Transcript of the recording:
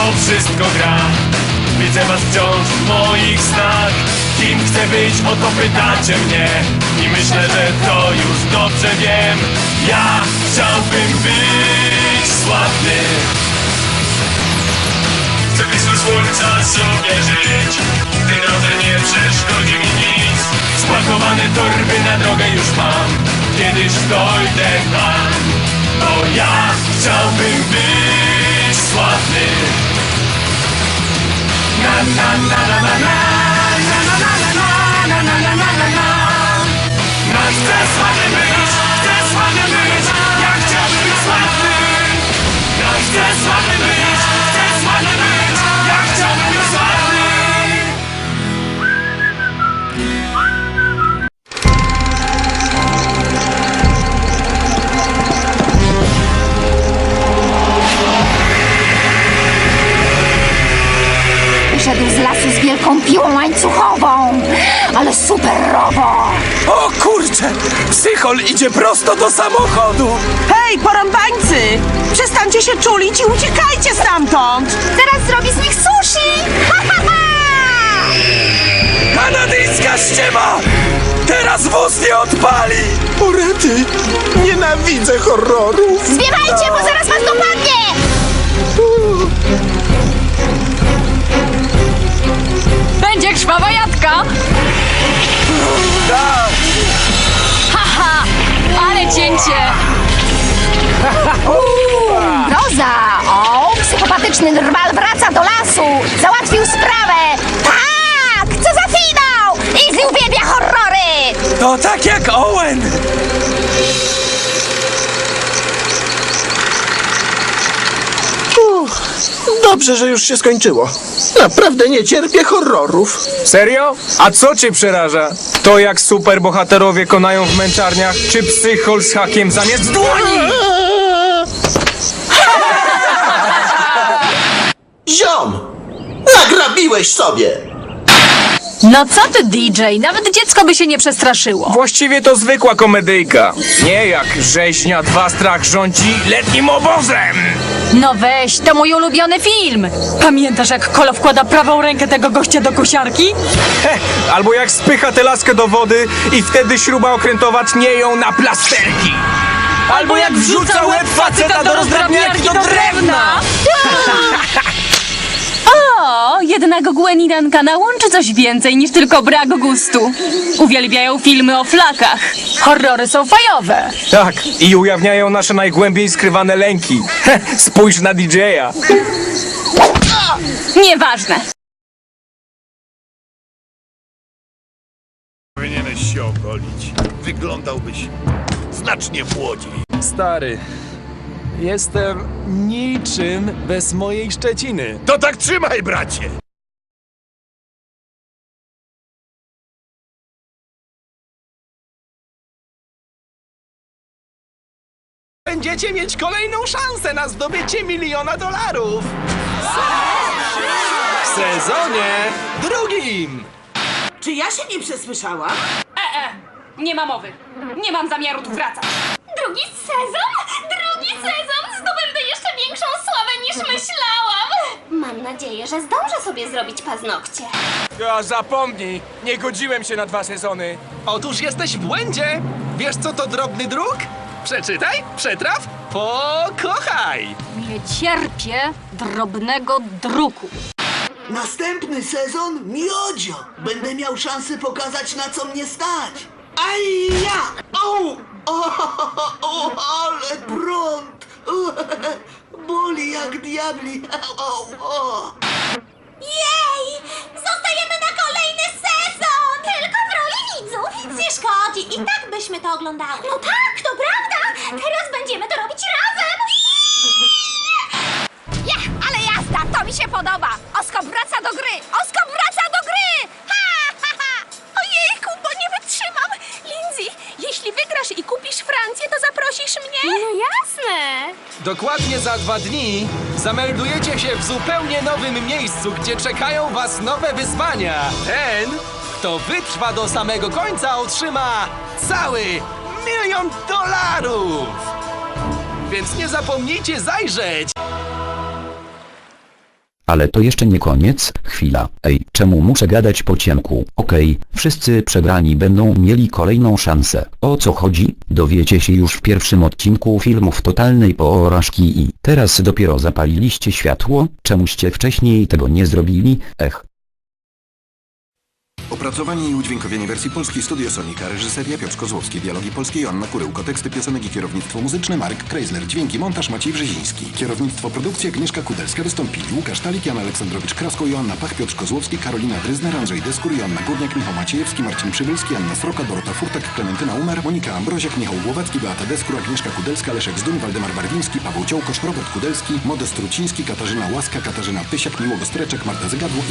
to wszystko gra. Widzę was wciąż w moich snach. Kim chcę być, o to pytacie mnie. I myślę, że to już dobrze wiem. Ja chciałbym być sławny. Chcę blisko słońca sobie żyć. Gdy drodze nie przeszkodzi mi nic. Spakowane torby na drogę już mam. Kiedyś dojdę tam. Bo ja chciałbym być Na na na na na Wyszedł z lasu z wielką piłą łańcuchową, ale superowo. O kurczę! Psychol idzie prosto do samochodu! Hej, porąbańcy! Przestańcie się czulić i uciekajcie stamtąd! Zaraz zrobi z nich sushi! Ha, ha, ha! Kanadyjska ściema! Teraz wóz nie odpali! Urety! Nienawidzę horrorów! Zbiewajcie, bo zaraz was dopadnie! Drwal wraca do lasu! Załatwił sprawę! Tak! Co za finał! Izzy uwielbia horrory! To tak jak Owen! Uff, Dobrze, że już się skończyło. Naprawdę nie cierpię horrorów. Serio? A co cię przeraża? To jak superbohaterowie konają w męczarniach, czy psychol z hakiem zamiast dłoni? Ziom! Nagrabiłeś sobie! No co ty, DJ? Nawet dziecko by się nie przestraszyło. Właściwie to zwykła komedyjka. Nie jak rzeźnia dwa strach rządzi letnim obozem. No weź, to mój ulubiony film! Pamiętasz, jak Kolo wkłada prawą rękę tego gościa do kosiarki? Heh, albo jak spycha tę laskę do wody i wtedy śruba okrętowa tnie ją na plasterki. Albo jak wrzuca łeb faceta do rozdrabniarki do drewna. O, jednak Gwen i Duncana łączy coś więcej niż tylko brak gustu. Uwielbiają filmy o flakach. Horrory są fajowe. Tak, i ujawniają nasze najgłębiej skrywane lęki. Spójrz na DJ-a. Nieważne. Powinieneś się ogolić. Wyglądałbyś znacznie młodziej. Stary, jestem niczym bez mojej Szczeciny. To tak trzymaj, bracie! Będziecie mieć kolejną szansę na zdobycie miliona dolarów! W sezonie drugim! Czy ja się nie przesłyszałam? Nie ma mowy. Nie mam zamiaru tu wracać. Drugi sezon? Drugi sezon! Zdobędę jeszcze większą sławę niż myślałam! Mam nadzieję, że zdążę sobie zrobić paznokcie. Ja zapomnij, nie godziłem się na dwa sezony. Otóż jesteś w błędzie! Wiesz co to drobny druk? Przeczytaj, przetraw, pokochaj! Nie cierpię drobnego druku. Następny sezon miodzio. Będę miał szansę pokazać na co mnie stać. Aj ja! Au! O, o, ale prąd! Boli o. Jej! Zostajemy na kolejny sezon! Tylko w roli widzów! Szkodzi, i tak byśmy to oglądały. No tak, Dokładnie za dwa dni zameldujecie się w zupełnie nowym miejscu, gdzie czekają was nowe wyzwania. Ten, kto wytrwa do samego końca, otrzyma cały milion dolarów! Więc nie zapomnijcie zajrzeć! Ale to jeszcze nie koniec, chwila. Ej, czemu muszę gadać po ciemku? Okej, wszyscy przegrani będą mieli kolejną szansę. O co chodzi? Dowiecie się już w pierwszym odcinku filmów totalnej porażki i teraz dopiero zapaliliście światło? Czemuście wcześniej tego nie zrobili? Ech. Opracowanie i udźwiękowienie wersji polskiej Studio Sonika, reżyseria Piotr Kozłowski, dialogi polskie Joanna Kuryłko, teksty piosenek i kierownictwo muzyczne Marek Kreisler, dźwięki, montaż Maciej Brzeziński, kierownictwo produkcji Agnieszka Kudelska, wystąpili Łukasz Talik, Jan Aleksandrowicz Krasko, Joanna Pach, Piotr Kozłowski, Karolina Dryzner, Andrzej Deskur, Joanna Górniak, Michał Maciejewski, Marcin Przybylski, Anna Sroka, Dorota Furtak, Klementyna Umar, Monika Ambroziak, Michał Głowacki, Beata Deskur, Agnieszka Kudelska, Leszek Zduń, Waldemar Barwiński, Paweł Ciołkosz, Robert Kudelski, Modest Truciński, Katarzyna Łaska, Katarzyna Pysiak, Marta Zygadło